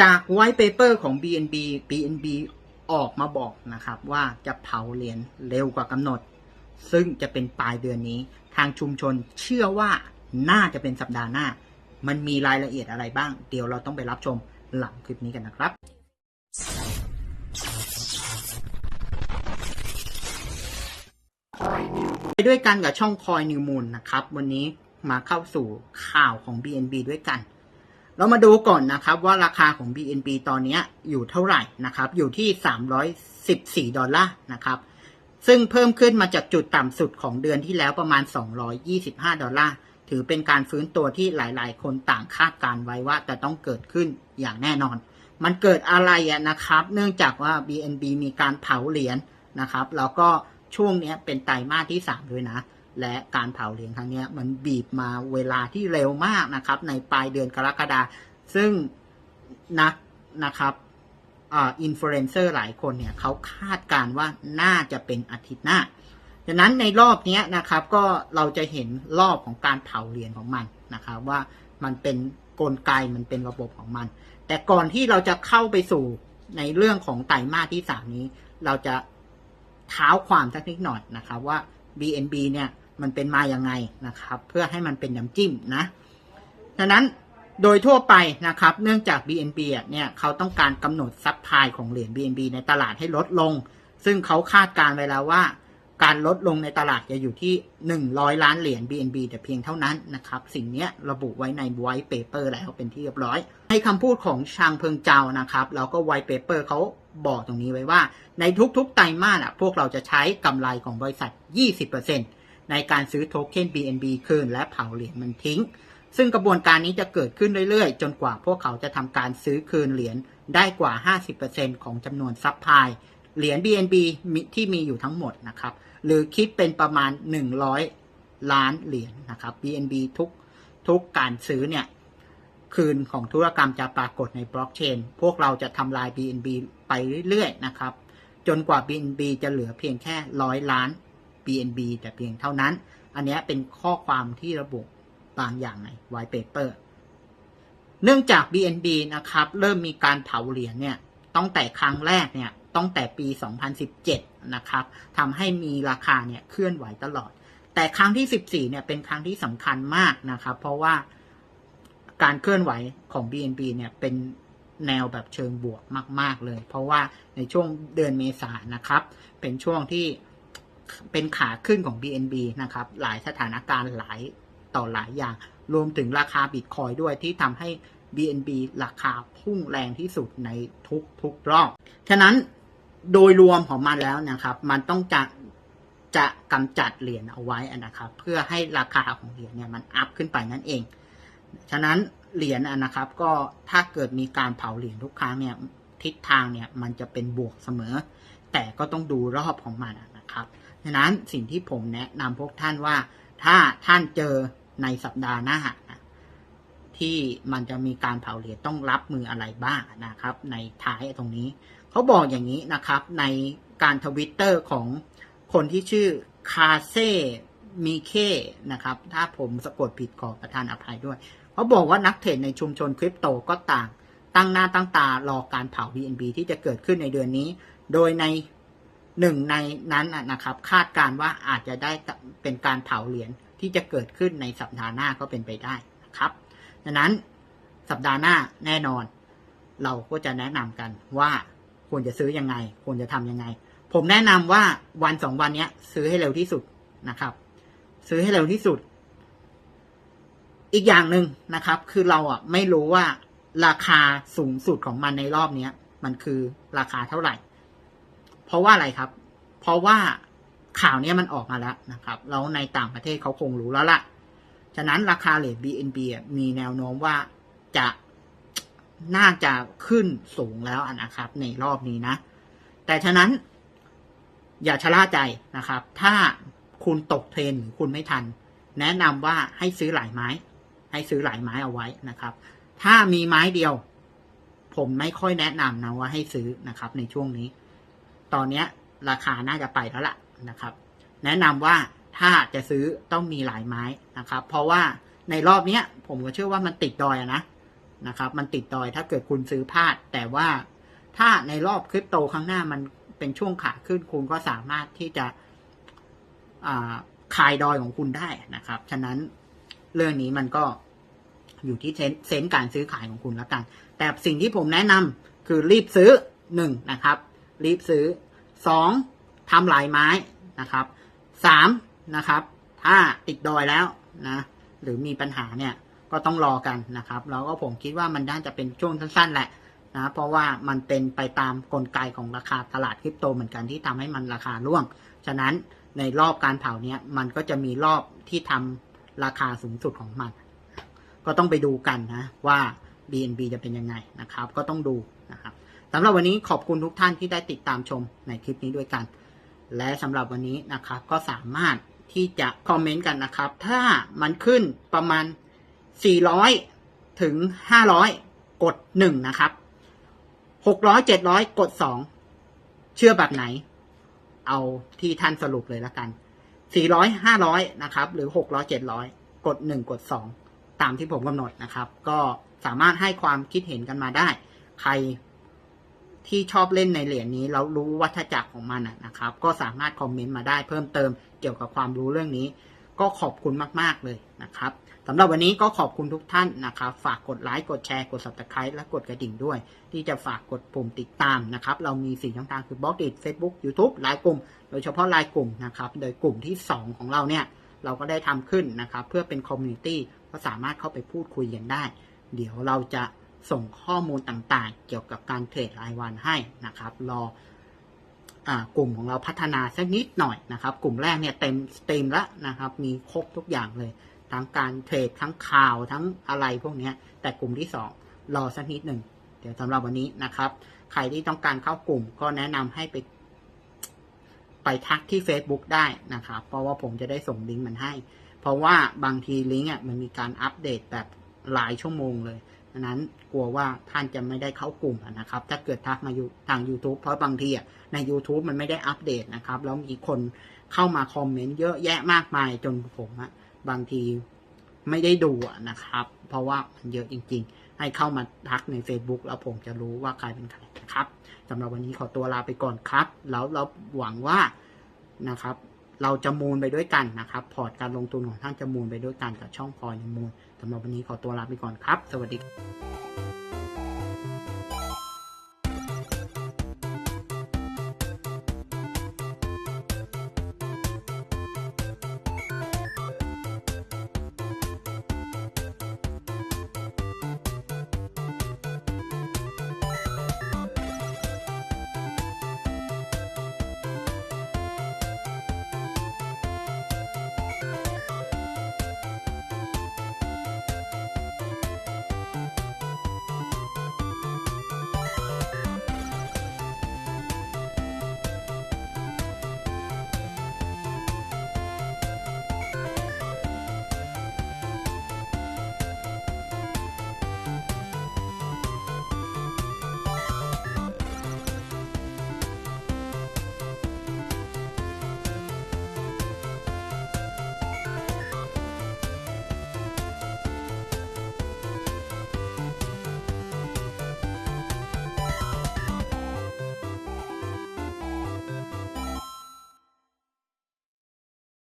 จากไว t ์เปเปอร์ของ BNB BNB ออกมาบอกนะครับว่าจะเผาเหรียญเร็วกว่ากำหนด ซึ่งจะเป็นปลายเดือนนี้ ทางชุมชนเชื่อว่าน่าจะเป็นสัปดาห์หน้า มันมีรายละเอียดอะไรบ้าง เดี๋ยวเราต้องไปรับชมหลังคลิปนี้กันนะครับไปด้วยกันกับช่องคอยนิวมูลนะครับ วันนี้มาเข้าสู่ข่าวของ BNB ด้วยกัน เรามาดูก่อนนะครับว่าราคาของ BNB ตอนนี้อยู่เท่าไหร่นะครับ อยู่ที่ 314 ดอลลาร์นะครับ ซึ่งเพิ่มขึ้นมาจากจุดต่ำสุดของเดือนที่แล้วประมาณ 225 ดอลลาร์ ถือเป็นการฟื้นตัวที่หลาย ๆ คนต่างคาดการไว้ว่าจะต้องเกิดขึ้นอย่างแน่นอน มันเกิดอะไรนะครับ เนื่องจากว่า BNB มีการเผาเหรียญนะครับ แล้วก็ช่วงนี้เป็นไตรมาสที่ 3 ด้วยนะ และการเผาเหรียญครั้งนี้มันบีบมาเวลาที่เร็วมากนะครับ ในปลายเดือนกรกฎาซึ่งนักนะครับอินฟลูเอนเซอร์หลายคนเนี่ยเขาคาดการณ์ว่าน่าจะเป็นอาทิตย์หน้าดังนั้นในรอบนี้นะครับก็เราจะเห็นรอบของการเผาเหรียญของมันนะครับ ว่ามันเป็นกลไกมันเป็นระบบของมัน แต่ก่อนที่เราจะเข้าไปสู่ในเรื่องของไตรมาสที่สามนี้ เราจะเท้าความสักนิดหน่อยนะครับว่า BNB เนี่ย มันเป็นมาอย่างไงนะครับ เพื่อให้มันเป็นน้ำจิ้มนะดังนั้นโดยทั่วไปนะครับ เนื่องจาก BNB อะเนี่ยเขาต้องการกำหนดซัพพลายของเหรียญ BNB ในตลาดให้ลดลง ซึ่งเขาคาดการไว้แล้วว่า การลดลงในตลาดจะอยู่ที่ 100 ล้านเหรียญ BNB แต่เพียงเท่านั้นนะครับ สิ่งนี้ระบุไว้ใน White Paper แล้วเป็นที่เรียบร้อย ให้คำพูดของชางเพิงเจ้านะครับแล้วก็ White Paper เขาบอกตรงนี้ไว้ว่า ในทุกๆไตรมาสอะพวกเราจะใช้กำไรของบริษัท 20% ในการซื้อโทเค็น BNB คืนและเผาเหรียญมันทิ้ง ซึ่งกระบวนการนี้จะเกิดขึ้นเรื่อยๆ จนกว่าพวกเขาจะทำการซื้อคืนเหรียญได้กว่า 50%ของจำนวนซัพพลายเหรียญ BNB ที่มีอยู่ทั้งหมดนะครับ หรือคิดเป็นประมาณ 100 ล้านเหรียญนะครับ BNB ทุกทุกการซื้อเนี่ยคืนของธุรกรรมจะปรากฏในบล็อกเชน พวกเราจะทำลาย BNB ไปเรื่อยๆ นะครับ จนกว่า BNB จะเหลือเพียงแค่ร้อยล้าน BNB แต่เพียงเท่านั้น อันนี้เป็นข้อความที่ระบุบางอย่างใน White Paper เนื่องจาก BNB นะครับ เริ่มมีการเผาเหรียญเนี่ยตั้งแต่ครั้งแรกเนี่ยตั้งแต่ปี 2017 นะครับทำให้มีราคาเนี่ยเคลื่อนไหวตลอด แต่ครั้งที่ 14 เนี่ยเป็นครั้งที่สำคัญมากนะครับ เพราะว่าการเคลื่อนไหวของ BNB เนี่ยเป็นแนวแบบเชิงบวกมาก ๆ เลย เพราะว่าในช่วงเดือนเมษานะครับ เป็นช่วงที่ เป็นขาขึ้นของ BNB นะครับ หลายสถานการณ์หลายต่อหลายอย่าง รวมถึงราคาบิตคอยด้วยที่ทำให้ BNB ราคาพุ่งแรงที่สุดในทุกทุกรอบ ฉะนั้นโดยรวมของมันแล้วนะครับ มันต้องจะจะกำจัดเหรียญเอาไว้นะครับ เพื่อให้ราคาของเหรียญเนี่ยมันอัพขึ้นไปนั่นเอง ฉะนั้นเหรียญนะครับ ก็ถ้าเกิดมีการเผาเหรียญทุกครั้งเนี่ยทิศทางเนี่ยมันจะเป็นบวกเสมอ แต่ก็ต้องดูรอบของมัน นะครับฉะนั้นสิ่งที่ผมแนะนำพวกท่านว่า ถ้าท่านเจอในสัปดาห์หน้าที่มันจะมีการเผาเหรียญต้องรับมืออะไรบ้างนะครับ ในท้ายตรงนี้ เขาบอกอย่างนี้นะครับ ในการทวิตเตอร์ของคนที่ชื่อคาเซมีเคนะครับ ถ้าผมสะกดผิดขอประทานอภัยด้วย เขาบอกว่านักเทรดในชุมชนคริปโตก็ต่าง ตั้งหน้าตั้งตารอการเผา BNB ที่จะเกิดขึ้นในเดือนนี้ โดยใน หนึ่งในนั้นนะครับ คาดการว่าอาจจะได้เป็นการเผาเหรียญที่จะเกิดขึ้นในสัปดาห์หน้าก็เป็นไปได้นะครับดังนั้นสัปดาห์หน้าแน่นอน เราก็จะแนะนำกันว่าควรจะซื้อยังไง ควรจะทำยังไง ผมแนะนำว่าวันสองวันเนี้ยซื้อให้เร็วที่สุดนะครับ ซื้อให้เร็วที่สุด อีกอย่างหนึ่งนะครับ คือเราอะไม่รู้ว่าราคาสูงสุดของมันในรอบเนี้ย มันคือราคาเท่าไหร่ เพราะว่าอะไรครับ เพราะว่าข่าวเนี้ยมันออกมาแล้วนะครับ แล้วในต่างประเทศเขาคงรู้แล้วล่ะ ฉะนั้นราคาเหรียญ BNB มีแนวโน้มว่าจะน่าจะขึ้นสูงแล้วนะครับ ในรอบนี้นะ แต่ฉะนั้น อย่าชะล่าใจนะครับ ถ้าคุณตกเทรนหรือคุณไม่ทัน แนะนำว่าให้ซื้อหลายไม้ ให้ซื้อหลายไม้เอาไว้นะครับ ถ้ามีไม้เดียว ผมไม่ค่อยแนะนำนะว่าให้ซื้อนะครับ ในช่วงนี้ ตอนนี้ราคาน่าจะไปแล้วล่ะนะครับ แนะนำว่าถ้าจะซื้อต้องมีหลายไม้นะครับ เพราะว่าในรอบเนี้ยผมก็เชื่อว่ามันติดดอยนะนะครับ มันติดดอยถ้าเกิดคุณซื้อพลาด แต่ว่าถ้าในรอบคริปโตข้างหน้ามันเป็นช่วงขาขึ้นคุณก็สามารถที่จะอ่าคลายดอยของคุณได้นะครับ ฉะนั้นเรื่องนี้มันก็อยู่ที่เซนเซนส์การซื้อขายของคุณแล้วกัน แต่สิ่งที่ผมแนะนำคือรีบซื้อหนึ่งนะครับ รีบซื้อสองทำหลายไม้นะครับสามนะครับ ถ้าติดดอยแล้วนะหรือมีปัญหาเนี่ยก็ต้องรอกันนะครับแล้วก็ผมคิดว่ามันน่าจะเป็นช่วงสั้นๆแหละนะเพราะว่ามันเป็นไปตามกลไกของราคาตลาดคริปโตเหมือนกันที่ทำให้มันราคาร่วง ฉะนั้นในรอบการเผาเนี้ยมันก็จะมีรอบที่ทำราคาสูงสุดของมัน ก็ต้องไปดูกันนะว่า BNB จะเป็นยังไงนะครับ ก็ต้องดู สำหรับวันนี้ขอบคุณทุกท่านที่ได้ติดตามชมในคลิปนี้ด้วยกัน และสำหรับวันนี้นะครับก็สามารถที่จะคอมเมนต์กันนะครับ ถ้ามันขึ้นประมาณ 400 ถึง 500 กด 1 นะครับ 600 700 กด 2 เชื่อแบบไหน เอาที่ท่านสรุปเลยละกัน 400 500 นะครับ หรือ 600 700 กด 1 กด 2 ตามที่ผมกำหนดนะครับ ก็สามารถให้ความคิดเห็นกันมาได้ ใคร ที่ชอบเล่นในเหรียญนี้แล้วรู้วัฏจักรของมันนะครับ ก็สามารถคอมเมนต์มาได้เพิ่มเติมเกี่ยวกับความรู้เรื่องนี้ ก็ขอบคุณมากๆเลยนะครับสำหรับวันนี้ก็ขอบคุณทุกท่านนะครับ ฝากกดไลค์กดแชร์กด subscribe และกดกระดิ่งด้วย ที่จะฝากกดปุ่มติดตามนะครับ เรามีสี่ช่องทางคือบล็อกดิ Facebook YouTube ไลน์กลุ่ม โดยเฉพาะไลน์กลุ่มนะครับ โดยกลุ่มที่ 2 ของเราเนี่ยเราก็ได้ทำขึ้นนะครับ เพื่อเป็นคอมมูนิตี้ก็สามารถเข้าไปพูดคุยกันได้ เดี๋ยวเราจะ ส่งข้อมูลต่างๆ เกี่ยวกับการเทรดรายวันให้นะครับรออกลุ่มของเราพัฒนาสักนิดหน่อยนะครับ กลุ่มแรกเนี่ยเต็มสตรีมแล้วนะครับ มีครบทุกอย่างเลย ทั้งการเทรดทั้งข่าวทั้งอะไรพวกนี้แต่กลุ่มที่สองรอสักนิดหนึ่งเดี๋ยวสำหรับวันนี้นะครับ ใครที่ต้องการเข้ากลุ่มก็แนะนำให้ไป ไปทักที่ Facebook ได้นะครับ เพราะว่าผมจะได้ส่งลิงก์มันให้ เพราะว่าบางทีลิงก์อะมันมีการอัปเดตแบบหลายชั่วโมงเลย ดังนั้นกลัวว่าท่านจะไม่ได้เข้ากลุ่มนะครับ ถ้าเกิดทักมาอยู่ทาง YouTube เพราะบางทีใน YouTube มันไม่ได้อัปเดตนะครับ แล้วมีคนเข้ามาคอมเมนต์เยอะแยะมากมายจนผมบางทีไม่ได้ดูนะครับ เพราะว่ามันเยอะจริง ๆ ให้เข้ามาทักใน Facebook แล้วผมจะรู้ว่าใครเป็นใครนะครับสำหรับวันนี้ขอตัวลาไปก่อนครับ แล้วเราหวังว่านะครับ เราจะมูลไปด้วยกันนะครับ พอร์ตการลงทุนของท่านจะมูลไปด้วยกันกับช่องพอยมูล สำหรับวันนี้ขอตัวลาไปก่อนครับ สวัสดี